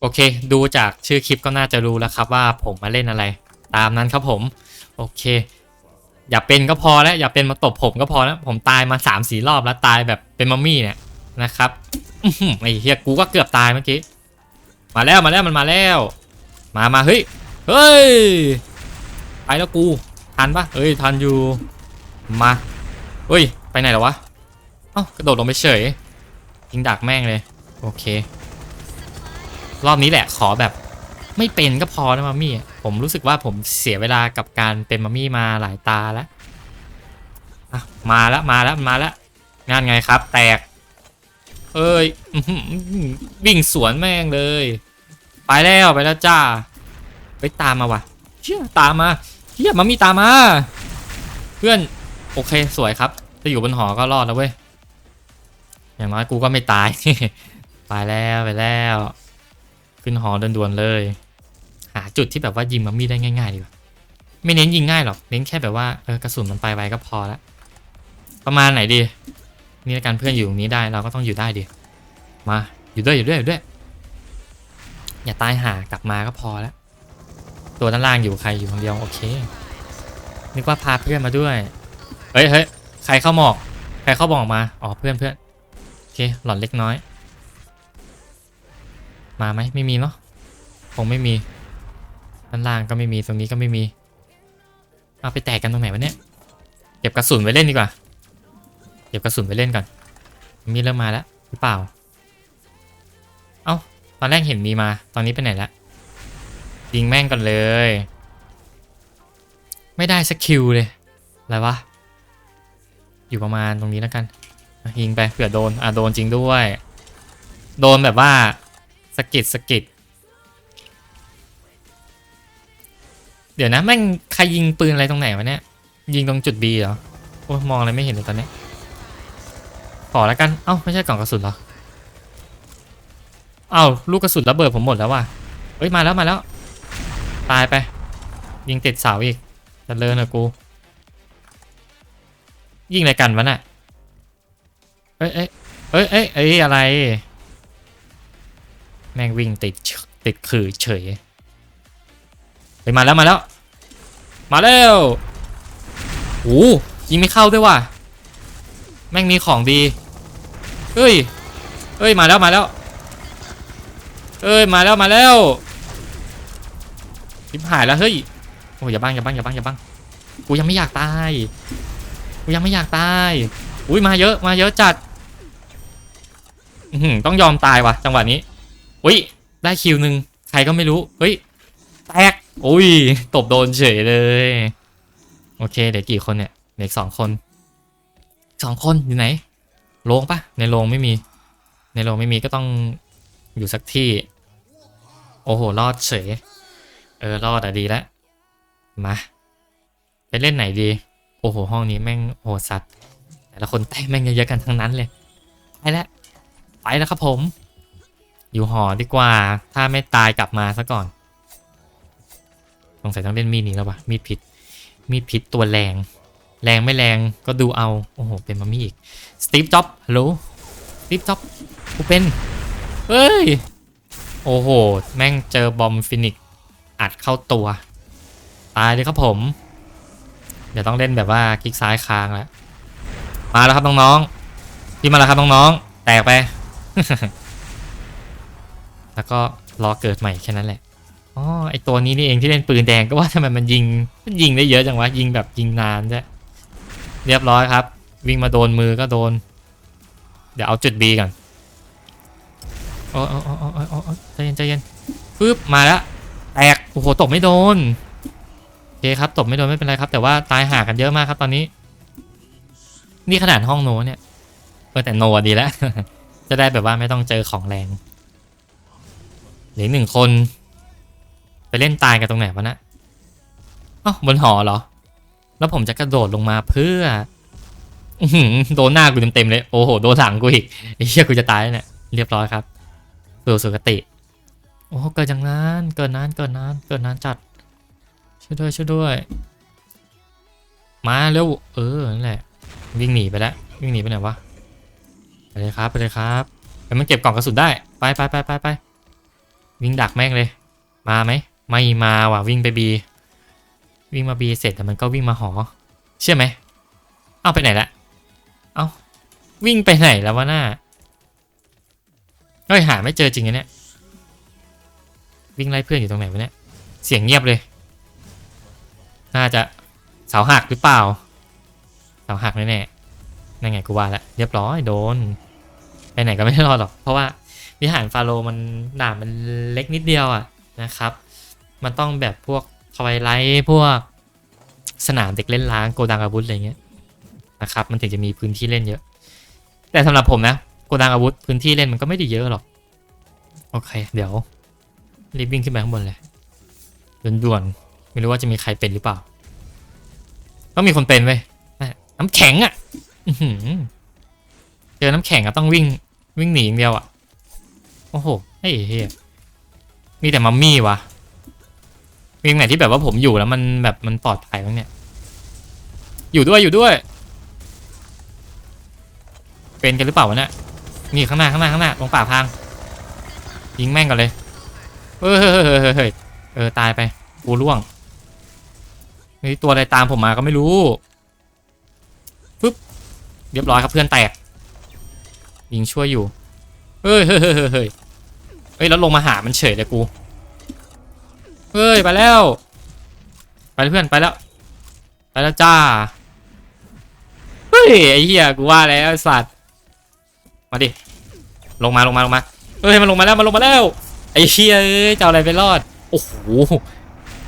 โอเค ดูจากชื่อคลิปก็น่าจะรู้แล้วครับว่าผมมาเล่นอะไร ตามนั้นครับผม โอเค อย่าเป็นก็พอแล้ว อย่าเป็นมาตบผมก็พอแล้ว ผมตายมา3ามสี่รอบแล้วตายแบบเป็นมัมมี่เนี่ยนะครับไอ้เฮียกูก็เกือบตายเมื่อกี้ มาแล้วมาแล้วมันมาแล้ว มามาเฮ้ย เฮ้ย ไปแล้วกู ทันปะเอ้ย ทันอยู่ มาเฮ้ย ไปไหนแล้ววะ เอ้ากระโดดลงไปเฉยยิงดักแม่งเลย โอเค รอบนี้แหละขอแบบไม่เป็นก็พอนะมามี่ ผมรู้สึกว่าผมเสียเวลากับการเป็นมามี่มาหลายตาแล้วอะมาแล้วมาแล้วมาแล้วงานไงครับ แตก เอ้ยวิ่งสวนแม่งเลย ไปแล้วไปแล้วจ้าไปตามมาว่ะเชี่ยตามมาเชี่ยมามี่ตามมา เพื่อนโอเคสวยครับถ้าอยู่บนหอก็รอดแล้วเว้ยอย่างน้อยกูก็ไม่ตาย ไปแล้วไปแล้ว ขึ้นหอด่วนๆเลย หาจุดที่แบบว่ายิงมัมมี่ได้ง่ายๆดีกว่าไม่เน้นยิงง่ายหรอกเน้นแค่แบบว่าเออกระสุนมันไปไวก็พอละประมาณไหนดีนี่กันเพื่อนอยู่ตรงนี้ได้เราก็ต้องอยู่ได้ดิมาอยู่ด้วยอยู่ด้วยอยู่ด้วย อย่าตายห่ากลับมาก็พอแล้วตัวด้านล่างอยู่ใครอยู่คนเดียวโอเคนึกว่าพาเพื่อนมาด้วยเฮ้ยเฮ้ยใครเข้าหมอกใครเข้าบอกมาอ๋อเพื่อนเพื่อนโอเคหล่อนเล็กน้อย มาไหมไม่มีเนาะคงไม่มีด้านล่างก็ไม่มีตรงนี้ก็ไม่มีเอาไปแตกกันตรงไหนวะเนี่ยเก็บกระสุนไว้เล่นดีกว่าเก็บกระสุนไว้เล่นก่อน มีเริ่มมาแล้วหรือเปล่า เอ้าตอนแรกเห็นมีมา ตอนนี้ไปไหนละยิงแม่งก่อนเลย ไม่ได้สักคิวเลยอะไรวะอยู่ประมาณตรงนี้แล้วกันยิงไปเผื่อโดนอะโดนจริงด้วย โดนแบบว่า สะกิดสะกิดเดี๋ยวนะแม่งใครยิงปืนอะไรตรงไหนวะเนี่ยยิงตรงจุด B เหรอโอ้มองอะไรไม่เห็นเลยตอนนี้ขอแล้วกันเอ้าไม่ใช่กล่องกระสุนเหรอเอ้าลูกกระสุนระเบิดผมหมดแล้วว่ะเอ้ยมาแล้วมาแล้ว ตายไป ยิงติดเสาอีกจะเลินนะกู ยิงอะไรกันวะน่ะเอ้ยเอ้ยเอ้ยเอ้ยเอ้ยอะไร แม่งวิ่งติดติดขื่อเฉยไปมาแล้วมาแล้ว มาแล้วโอ้ยิงไม่เข้าด้วยว่ะ แม่งมีของดี เฮ้ย เฮ้ยมาแล้วมาแล้ว เอ้ยมาแล้วมาแล้วทิมหายแล้วเฮ้ย โอ้ยอย่าบ้างอย่าบ้างอย่าบ้างอย่าบ้าง กูยังไม่อยากตาย กูยังไม่อยากตาย อุ้ยมาเยอะมาเยอะจัด ต้องยอมตายว่ะจังหวะนี้ อุ้ยได้คิวหนึ่งใครก็ไม่รู้เฮ้ยแตกอุ้ยตบโดนเฉยเลย โอเคเดี๋ยวกี่คนเนี่ยเด็กสองคนสองคนอยู่ไหนโรงปะในโรงไม่มี ในโรงไม่มีก็ต้องอยู่สักที่ โอ้โหรอดเฉย เออรอดอะดีแล้วมาไปเล่นไหนดี โอ้โหห้องนี้แม่งโหสัตว์แต่ละคนแต้มแม่งเยอะๆกันทั้งนั้นเลย ไปแล้วไปแล้วครับผม อยู่หอดีกว่า ถ้าไม่ตายกลับมาซะก่อน สงสัยต้องเล่นมีดนี้แล้ววะมีดพิษมีดพิษตัวแรง แรงไม่แรงก็ดูเอา โอ้โห เป็นมามี่อีก สตีฟจ็อบฮัลโหล สตีฟจ็อบกูเป็น เฮ้ย โอ้โห แม่งเจอบอมฟินิกอัดเข้าตัว ตายเลยครับผม เดี๋ยวต้องเล่นแบบว่าคลิกซ้ายค้างแล้ว มาแล้วครับน้องๆพี่มาแล้วครับน้องๆ แตกไป แล้วก็รอเกิดใหม่แค่นั้นแหละอ๋อไอตัวนี้นี่เองที่เล่นปืนแดงก็ว่าทำไมมันยิงมันยิงได้เยอะจังวะยิงแบบยิงนานใช่เรียบร้อยครับ วิ่งมาโดนมือก็โดน เดี๋ยวเอาจุด B ก่อนโอ้โอ้โอ้โอ้โอ้ใจเย็นใจเย็นปึ๊บมาแล้วแตกโอ้โหตบไม่โดนโอเคครับตบไม่โดนไม่เป็นไรครับ แต่ว่าตายห่ากันเยอะมากครับตอนนี้ นี่ขนาดห้องโนเนี่ยเออแต่โนอดีแล้วจะได้แบบว่าไม่ต้องเจอของแรง หลือหนึ่งคน ไปเล่นตายกันตรงไหนวะนะอ้าวบนหอเหรอ แล้วผมจะกระโดดลงมาเพื่ออโดนหน้ากูเต็มๆเลย โอ้โห โดนหลังกูอีกไอ้เหี้ยกูจะตายแล้วเนี่ย เรียบร้อยครับสู่สุคติ โอ้เกิดอย่างนั้น เกิดนานเกิดนานเกิดนานจัด ช่วยด้วย ช่วยด้วย มาเร็ว เออ นั่นแหละ วิ่งหนีไปแล้ว วิ่งหนีไปไหนวะ ไปเลยครับ ไปเลยครับไปมันเก็บกล่องกระสุนได้ ไปไปไปไปไป วิ่งดักแม่งเลย มาไหม ไม่มาว่ะวิ่งไปบีวิ่งมาบีเสร็จแต่มันก็วิ่งมาหอ เชื่อไหม เอาไปไหนละ เอาวิ่งไปไหนแล้ววะหน้าเฮ้ยหาไม่เจอจริงอะเนี่ย วิ่งไล่เพื่อนอยู่ตรงไหนวะเนี่ย เสียงเงียบเลย น่าจะเสาหักหรือเปล่า เสาหักแน่ๆนั่นไงกูว่าแล้วเรียบร้อยโดน ไปไหนก็ไม่รอดหรอก เพราะว่า วิหารฟาโรมันด่านมันเล็กนิดเดียวอะนะครับ มันต้องแบบพวกทวายไลท์พวกสนามเด็กเล่นล้างโกดังอาวุธอะไรเงี้ยนะครับ มันถึงจะมีพื้นที่เล่นเยอะ แต่สำหรับผมนะโกดังอาวุธพื้นที่เล่นมันก็ไม่ได้เยอะหรอก โอเค เดี๋ยวรีบวิ่งขึ้นไปข้างบนเลยด่วนๆไม่รู้ว่าจะมีใครเป็นหรือเปล่า ก็มีคนเป็นเว้ยน้ำแข็งอะอื้อหือเจอน้ำแข็งอะต้องวิ่งวิ่งหนีอย่างเดียวอะ โอ้โหไอ้เหี้ยมีแต่มัมมี่วะมีตรงไหนที่แบบว่าผมอยู่แล้วมันแบบมันปลอดภัยบ้างเนี่ย อยู่ด้วยอยู่ด้วย เป็นกันหรือเปล่าวะเนี่ยนี่ข้างหน้าข้างหน้าข้างหน้าตรงป่าพางยิงแม่งก่อนเลยเฮ้ยเฮ้ยเฮ้ยเฮ้ยเออตายไปกูร่วงมีตัวอะไรตามผมมาก็ไม่รู้ปึ๊บเรียบร้อยครับเพื่อนแตกยิงช่วยอยู่ เฮ้ยเฮ้ยเฮ้ยเฮ้ยเฮ้ยเฮ้แล้วลงมาหามันเฉยเลยกู เฮ้ยไปแล้ว ไปเพื่อนไปแล้ว ไปแล้วจ้า เฮ้ยไอ้เหี้ยกูว่าแล้วไอ้สัตว์ มาดิ ลงมาลงมาลงมา เฮ้ยมันลงมาแล้วมันลงมาแล้ว ไอ้เหี้ยเอ้ยจะอาอะไรไปรอด โอ้โห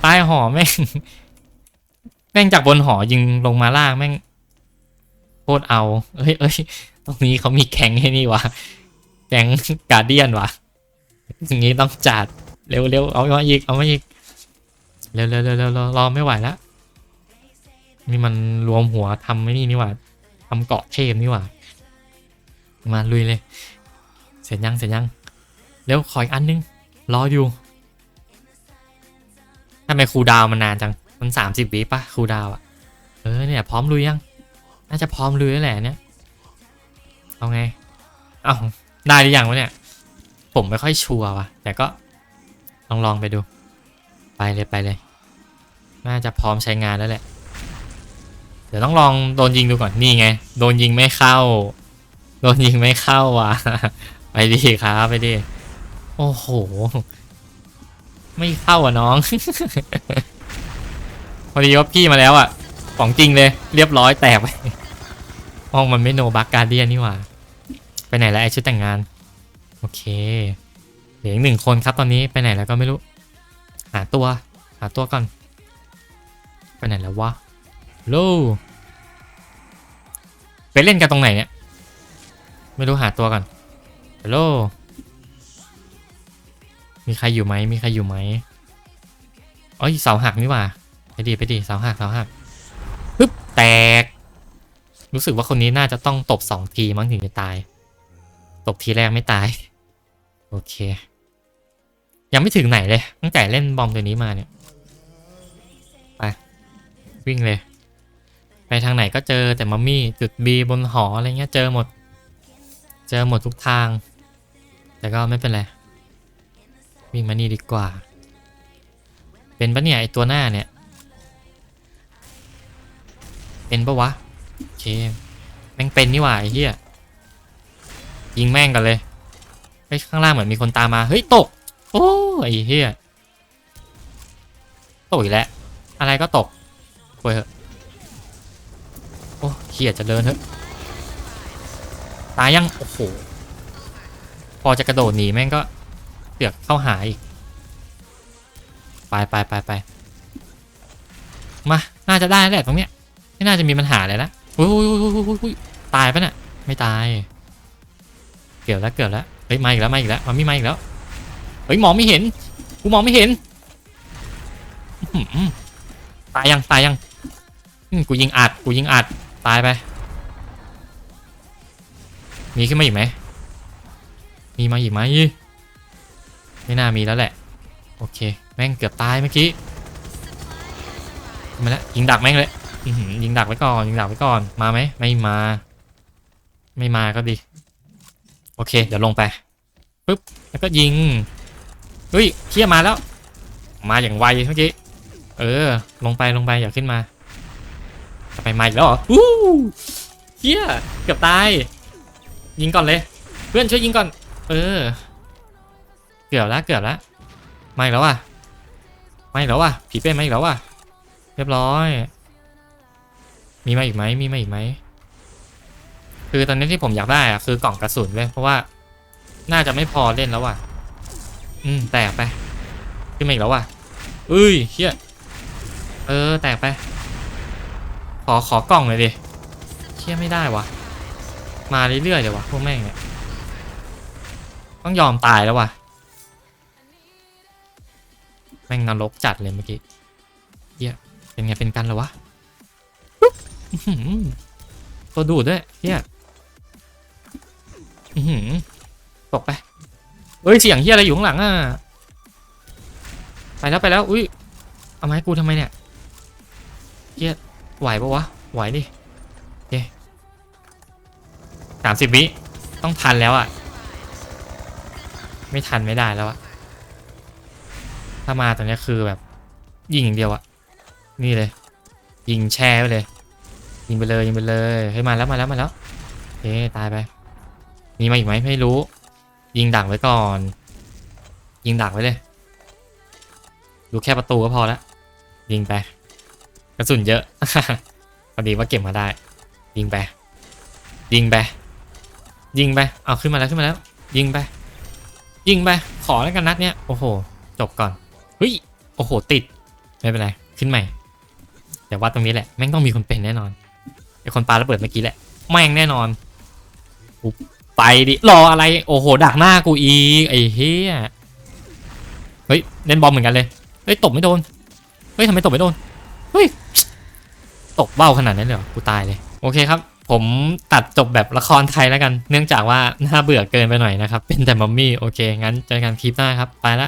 ใต้หอแม่ง แม่งจากบนหอยิงลงมาล่างแม่งโคตรเอาเอ้ยเอ้ยตรงนี้เขามีแข่งให้นี่วะ แข่งการเดียนวะอย่างนี้ต้องจัดเร็วเร็วเอามาอีกเอามาอีกเร็วเร็วเร็วรอไม่ไหวแล้วนี่มันรวมหัวทำไม่นี่นี่หว่าทำเกาะเทพนี่หว่ามาลุยเลย เสร็จยังเสร็จยังเร็วขออีกอันนึง รออยู่ทำไมครูดาวมันนานจัง มันสามสิบวิปะครูดาวอะเออเนี่ยพร้อมลุยยัง น่าจะพร้อมลุยแล้วแหละเนี่ย เอาไง เอา ได้หรือยังวะเนี่ย ผมไม่ค่อยชัวร์ว่ะ แต่ก็ลองลองไปดู ไปเลยไปเลย น่าจะพร้อมใช้งานแล้วแหละ เดี๋ยวต้องลองโดนยิงดูก่อน นี่ไง โดนยิงไม่เข้า โดนยิงไม่เข้าว่ะ ไปดีครับไปดี โอ้โห ไม่เข้าอะน้อง พอดีว่าพี่มาแล้วอะ ของจริงเลย เรียบร้อยแตกไปห้องมันไม่โนบักการเดียนนี่หว่า ไปไหนแล้วไอชุดแต่งงาน โอเค เหลืออีกหนึ่งคนครับตอนนี้ไปไหนแล้วก็ไม่รู้ หาตัว หาตัวก่อน ไปไหนแล้ววะโลไปเล่นกันตรงไหนเนี่ย ไม่รู้หาตัวก่อนฮัลโหลมีใครอยู่ไหม มีใครอยู่ไหมอ๋อเสาหักนี่ว่า ไปดีไปดีเสาหักเสาหักปึ๊บแตก รู้สึกว่าคนนี้น่าจะต้องตบสองทีมั้งถึงจะตาย ตบทีแรกไม่ตาย โอเค ยังไม่ถึงไหนเลย ตั้งแต่เล่นบอมตัวนี้มาเนี่ย ไป วิ่งเลย ไปทางไหนก็เจอแต่มัมมี่จุด B บนหออะไรเงี้ยเจอหมด เจอหมดทุกทาง แต่ก็ไม่เป็นไร วิ่งมานี่ดีกว่า เป็นปะเนี่ยไอตัวหน้าเนี่ย เป็นปะวะ โอเคแม่งเป็นนี่หว่าไอ้เหี้ย ยิงแม่งกันเลยเฮ้ยข้างล่างเหมือนมีคนตามมาเฮ้ยตก โอ้ไอ้เหี้ยตกอีกแล้วอะไรก็ตกไปเถอะโอ้เขียดจะเดินเถอะตายยังโอ้โหพอจะกระโดดหนีแม่งก็เสือกเข้าหาอีกไปไปไปไปมา น่าจะได้แหละตรงเนี้ย ไม่น่าจะมีปัญหาเลยนะอุ้ยอุ้ยอุ้ยอุ้ยตายปะเนี่ยไม่ตาย กือบแล้วเกือบแล้วเฮ้ยมาอีกแล้วมาอีกแล้วมันไม่มาอีกแล้วเฮ้ยมองไม่เห็นกูมองไม่เห็นตายยังตายยังกูยิงอัดกูยิงอัดตายไปมีขึ้นมาอีกไหมมีมาอีกไหมไม่น่ามีแล้วแหละ โอเค แม่งเกือบตายเมื่อกี้มาแล้วยิงดักแม่งเลยยิงดักไว้ก่อนยิงดักไว้ก่อนมาไหมไม่มา ไม่มาก็ดี โอเค เดี๋ยวลงไปปึ๊บแล้วก็ยิงเฮ้ยเคียมาแล้ว มาอย่างไวเมื่อกี้เออ ลงไปลงไปอย่าขึ้นมาจะไปมาอีกแล้วเหรออู้เฮียเกือบตายยิงก่อนเลย เพื่อนช่วยยิงก่อน เออ เกือบแล้วเกือบแล้วไมาอีกแล้วว่ะมาอีกแล้วว่ะผีเป็นมาอีกแล้วว่ะเรียบร้อย มีมาอีกไหมมีมาอีกไหม คือตอนนี้ที่ผมอยากได้อะคือกล่องกระสุนเว้ยเพราะว่าน่าจะไม่พอเล่นแล้วว่ะ อืมแตกไปขึ้นมาอีกแล้วว่ะเอ้ยเฮียเออแตกไป ขอขอกล่องเลยดิเฮียไม่ได้วะมาเรื่อยๆเดี๋ยววะพวกแม่งเนี่ยต้องยอมตายแล้วว่ะแม่งนรกจัดเลยเมื่อกี้เฮียเป็นไงเป็นกันเหรอวะตัวดูดด้วยเฮีย ตกไปเฮ้ยเสียงเฮียอะไรอยู่ข้างหลังอะไปแล้วไปแล้วอุ้ยเอาไม้กูทำไมเนี่ยเฮียไหวปะวะไหวดิโอเสามสิบวิต้องทันแล้วอะ ไม่ทันไม่ได้แล้วอะถ้ามาตอนนี้คือแบบยิงอย่างเดียวอะนี่เลย ยิงแช่ไปเลย ยิงไปเลยยิงไปเลยเฮ้ยมาแล้วมาแล้วมาแล้วโอเคตายไป มีมาอีกไหมไม่รู้ ยิงดักไว้ก่อน ยิงดักไว้เลย ดูแค่ประตูก็พอแล้วยิงไป กระสุนเยอะพอดีว่าเก็บมาได้ ยิงไป ยิงไป ยิงไป เอาขึ้นมาแล้วขึ้นมาแล้ว ยิงไป ยิงไป ขอแล้วกันนัดเนี้ย โอ้โห จบก่อนเฮ้ยโอ้โห ติด ไม่เป็นไร ขึ้นใหม่ แต่ว่าตรงนี้แหละ แม่งต้องมีคนเป็นแน่นอนไอคนปาระเบิดเมื่อกี้แหละ แม่งแน่นอนอุ๊บ ไปดิ รออะไร โอ้โห ดักหน้ากูอีก ไอ้เฮียเฮ้ย เล่นบอมเหมือนกันเลย เฮ้ย ตบไม่โดน เฮ้ยทำไมตบไม่โดน เฮ้ย ตกเบ้าขนาดนั้นเลยเหรอกูตายเลย โอเคครับ ผมตัดจบแบบละครไทยแล้วกัน เนื่องจากว่าน่าเบื่อเกินไปหน่อยนะครับ เป็นแต่มัมมี่ โอเค งั้นเจอกันคลิปหน้าครับ ไปละ